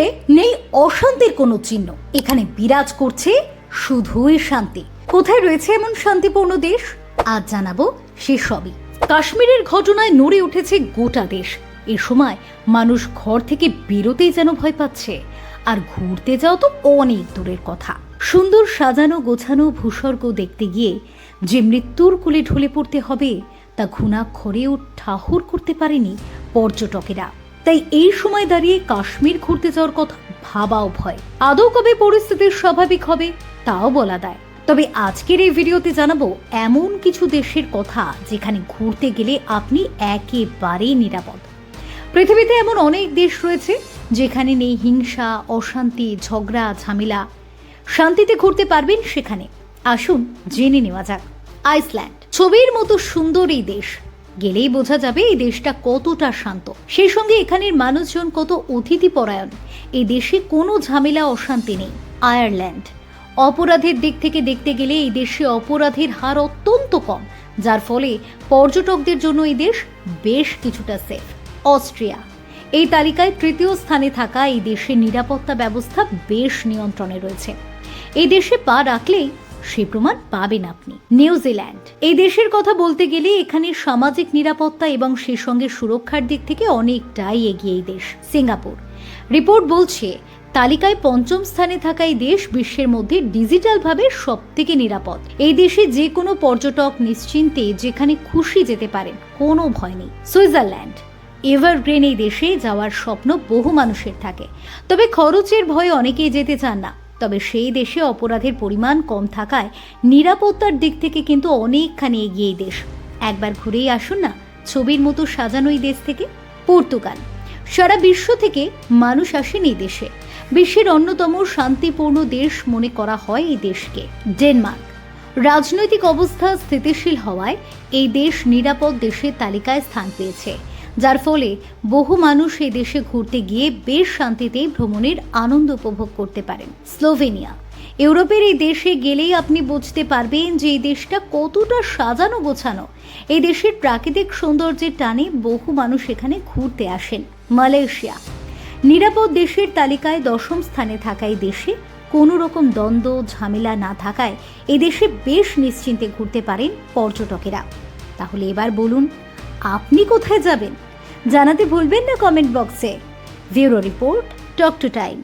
দেশে নেই অশান্তির কোনো চিহ্ন। এখানে বিরাজ করছে শুধুই শান্তি। কোথায় রয়েছে এমন শান্তিপূর্ণ দেশ? আজ জানাব সে সবই কাশ্মীরের ঘটনায় নড়ে উঠেছে গোটা দেশ। এ সময় মানুষ ঘর থেকে বেরোতেই যেন ভয় পাচ্ছে। আর ঘুরতে যাও তো অনেক দূরের কথা। সুন্দর সাজানো গোছানো ভূস্বর্গ দেখতে গিয়ে যে মৃত্যুর কোলে ঢলে পড়তে হবে, তা ঘুণাক্ষরেও ঠাহুর করতে পারেনি পর্যটকেরা। তাই এই সময় দাঁড়িয়ে কাশ্মীর ঘুরতে যাওয়ার কথা ভাবাও ভয়। আদৌ কবে পরিস্থিতি স্বাভাবিক হবে, তাও বলা দেয়। তবে আজকের এই ভিডিওতে জানাব এমন কিছু দেশের কথা যেখানে ঘুরতে গেলে আপনি একেবারেই নিরাপদ। পৃথিবীতে এমন অনেক দেশ রয়েছে যেখানে নেই হিংসা, অশান্তি, ঝগড়া, ঝামেলা। শান্তিতে ঘুরতে পারবেন সেখানে। আসুন জেনে নেওয়া যাক। আইসল্যান্ড, ছবির মতো সুন্দর এই দেশ। গেলেই বোঝা যাবে এই দেশটা কতটা শান্ত। সেই সঙ্গে এখানের মানুষজন কত অতিথি পরায়ণ এই দেশে কোনো ঝামেলা, অশান্তি নেই। আয়ারল্যান্ড। অপরাধের দিক থেকে দেখতে গেলে এই দেশে অপরাধের হার অত্যন্ত কম। যার ফলে পর্যটকদের জন্য এই দেশ বেশ কিছুটা সেফ অস্ট্রিয়া। এই তালিকায় তৃতীয় স্থানে থাকা এই দেশের নিরাপত্তা ব্যবস্থা বেশ নিয়ন্ত্রণে রয়েছে। এই দেশে পা রাখলেই সে প্রমাণ পাবেন আপনি। নিউজিল্যান্ড এই দেশের কথা বলতে গেলে এখানে সামাজিক নিরাপত্তা এবং সে সঙ্গে সুরক্ষার দিক থেকে অনেকটাই এগিয়ে এই দেশ, সিঙ্গাপুর। রিপোর্ট বলছে, তালিকায় পঞ্চম স্থানে থাকা এই দেশ বিশ্বের মধ্যে ডিজিটালভাবে সব থেকে নিরাপদ। এই দেশে যে কোনো পর্যটক নিশ্চিন্তে যেখানে খুশি যেতে পারেন, কোনো ভয় নেই। সুইজারল্যান্ড। এভারগ্রেন এই দেশে যাওয়ার স্বপ্ন বহু মানুষের থাকে। তবে খরচের ভয়ে অনেকেই যেতে চান না। তবে সেই দেশে অপরাধের পরিমাণ কম থাকায় নিরাপত্তার দিক থেকে কিন্তু অনেকখানি এগিয়ে দেশ। একবার ঘুরেই আসুন না, ছবির মতো সাজানো এই দেশ থেকে, পর্তুগাল। সারা বিশ্ব থেকে মানুষ আসেন এই দেশে। বিশ্বের অন্যতম শান্তিপূর্ণ দেশ মনে করা হয় এই দেশকে, ডেনমার্ক। রাজনৈতিক অবস্থা স্থিতিশীল হওয়ায় এই দেশ নিরাপদ দেশের তালিকায় স্থান পেয়েছে। যার ফলে বহু মানুষ এই দেশে ঘুরতে গিয়ে বেশ শান্তিতে ভ্রমণের আনন্দ উপভোগ করতে পারেন। স্লোভেনিয়া। ইউরোপের এই দেশে গেলেই আপনি বুঝতে পারবেন যে এই দেশটা কতটা সাজানো গোছানো। এই দেশের প্রাকৃতিক সৌন্দর্যের টানে বহু মানুষ এখানে ঘুরতে আসেন। মালয়েশিয়া। নিরাপদ দেশের তালিকায় দশম স্থানে থাকা এই দেশে কোনো রকম দ্বন্দ্ব, ঝামেলা না থাকায় এই দেশে বেশ নিশ্চিন্তে ঘুরতে পারেন পর্যটকেরা। তাহলে এবার বলুন, আপনি কোথায় যাবেন? জানাতে ভুলবেন না কমেন্ট বক্সে ভিউরো রিপোর্ট টক টু টাইম